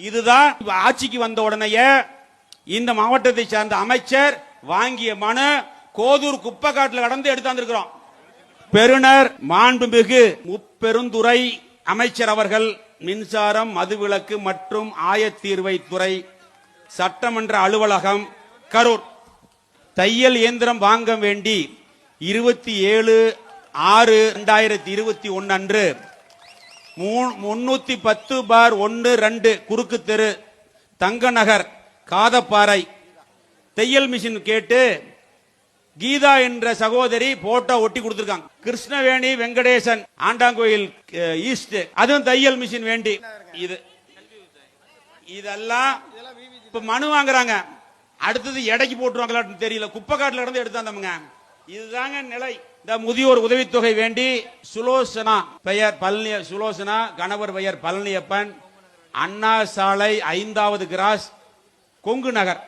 இதுதான் ஆட்சிக்கு வந்த உடனேயே இந்த மாவட்டத்தை சார்ந்த அமைச்சர் வாங்கிய மனு கோதூர் குப்பைக்காட்டுல கடந்து எடுத்தாந்துருக்கிறோம் பெருனர் மாண்புமிகு முப்பெருந்துறை அமைச்சர் அவர்கள் மின்சாரம் மதுவிலக்கு மற்றும் ஆயத்தீர்வை துறை சட்டமன்ற அலுவலகம் கரூர். தையல் இயந்திரம் வாங்க வேண்டி இருபத்தி ஏழு ஆறு ரெண்டாயிரத்தி இருபத்தி ஒன்னு அன்று முன்னூத்தி பத்து பார் ஒன்று ரெண்டு குறுக்கு தெரு தங்க நகர் காதப்பாறை. தையல் மிஷின் கேட்டு கீதா என்ற சகோதரி போட்டோ ஒட்டி கொடுத்திருக்காங்க. கிருஷ்ணவேணி வெங்கடேசன் ஆண்டாங்கோயில் ஈஸ்ட் அதுவும் தையல் மிஷின் வேண்டி. இது இதெல்லாம் இப்ப மனு வாங்குறாங்க. அடுத்தது எடைக்கு போட்டுருவாங்களான்னு தெரியல. குப்பைக்காட்டுல இருந்து எடுத்தாந்தவங்க இதுதாங்க நிலை. இந்த முதியோர் உதவித்தொகை வேண்டி சுலோசனா பெயர் பழனி சுலோசனா கணவர் பெயர் பழனியப்பன் அண்ணா சாலை ஐந்தாவது கிராஸ் கொங்கு நகர்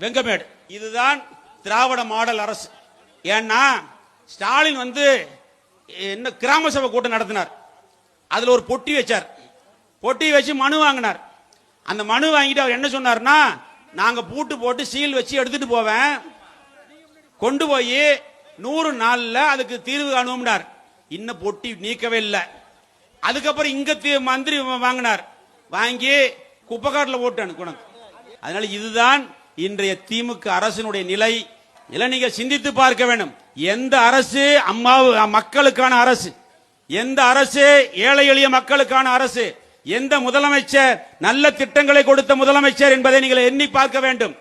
வெங்கமேடு. இதுதான் திராவிட மாடல் அரசு. ஏன்னா ஸ்டாலின் வந்து என்ன கிராம சபை கூட்டம் நடத்தினார். அதுல ஒரு பொட்டி வச்சார். பொட்டி வச்சு மனு வாங்கினார். அந்த மனு வாங்கிட்டு அவர் என்ன சொன்னார்னா நாங்க பூட்டு போட்டு சீல் வச்சு எடுத்துட்டு போவேன். கொண்டு போய் நூறு நாள்ல அதுக்கு தீர்வு காணும்னார். இன்னும் பொட்டி நீக்கவே இல்லை. அதுக்கப்புறம் இங்க மந்திரி வாங்கினார். வாங்கி குப்பைக்காட்டில் போட்டு அனுக்கணும் அதனால இதுதான் இன்றைய திமுக அரசினுடைய நிலை. இல்லை நீங்க சிந்தித்து பார்க்க வேண்டும் எந்த அரசு அம்மா மக்களுக்கான அரசு? எந்த அரசு ஏழை எளிய மக்களுக்கான அரசு? எந்த முதலமைச்சர் நல்ல திட்டங்களை கொடுத்த முதலமைச்சர் என்பதை நீங்கள் எண்ணி பார்க்க வேண்டும்.